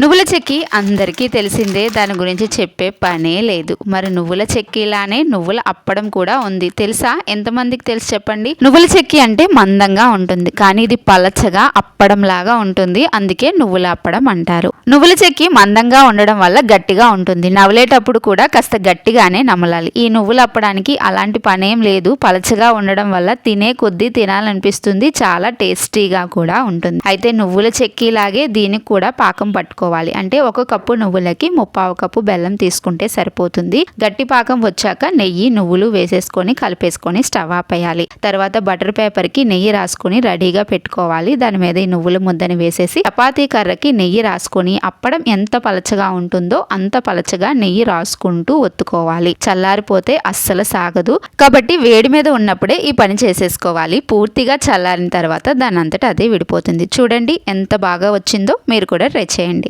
నువ్వుల చెక్కి అందరికీ తెలిసిందే దాని గురించి చెప్పే పనే లేదు. మరి నువ్వుల చెక్కిలానే నువ్వుల అప్పడం కూడా ఉంది. తెలుసా? ఎంతమందికి తెలుసు చెప్పండి? నువ్వుల చెక్కి అంటే మందంగా ఉంటుంది కానీ ఇది పలచగా అప్పడం లాగా ఉంటుంది. అందుకే నువ్వుల అప్పడం అంటారు. నువ్వుల చెక్కి మందంగా ఉండడం వల్ల గట్టిగా ఉంటుంది. నవలేటప్పుడు కూడా కాస్త గట్టిగానే నమలాలి. ఈ నువ్వుల అప్పడానికి అలాంటి పనేం లేదు. పలచగా ఉండడం వల్ల తినే కొద్దీ తినాలనిపిస్తుంది. చాలా టేస్టీగా కూడా ఉంటుంది. అయితే నువ్వుల చెక్కిలాగే దీనికి కూడా పాకం పట్టుకో. తీసుకోవాలి. అంటే ఒక కప్పు నువ్వులకి ముప్పావు కప్పు బెల్లం తీసుకుంటే సరిపోతుంది. గట్టి పాకం వచ్చాక నెయ్యి నువ్వులు వేసేసుకొని కలిపేసుకొని స్టవ్ ఆపేయాలి. తర్వాత బటర్ పేపర్కి నెయ్యి రాసుకొని రెడీగా పెట్టుకోవాలి. దాని మీద ఈ నువ్వుల ముద్దని వేసేసి చపాతీ కర్రకి నెయ్యి రాసుకొని అప్పడం ఎంత పలచగా ఉంటుందో అంత పలచగా నెయ్యి రాసుకుంటూ ఒత్తుకోవాలి. చల్లారిపోతే అస్సలు సాగదు. కాబట్టి వేడి మీద ఉన్నప్పుడే ఈ పని చేసేసుకోవాలి. పూర్తిగా చల్లారిన తర్వాత దాని అంతటా అదే విడిపోతుంది. చూడండి ఎంత బాగా వచ్చిందో. మీరు కూడా ట్రై చేయండి.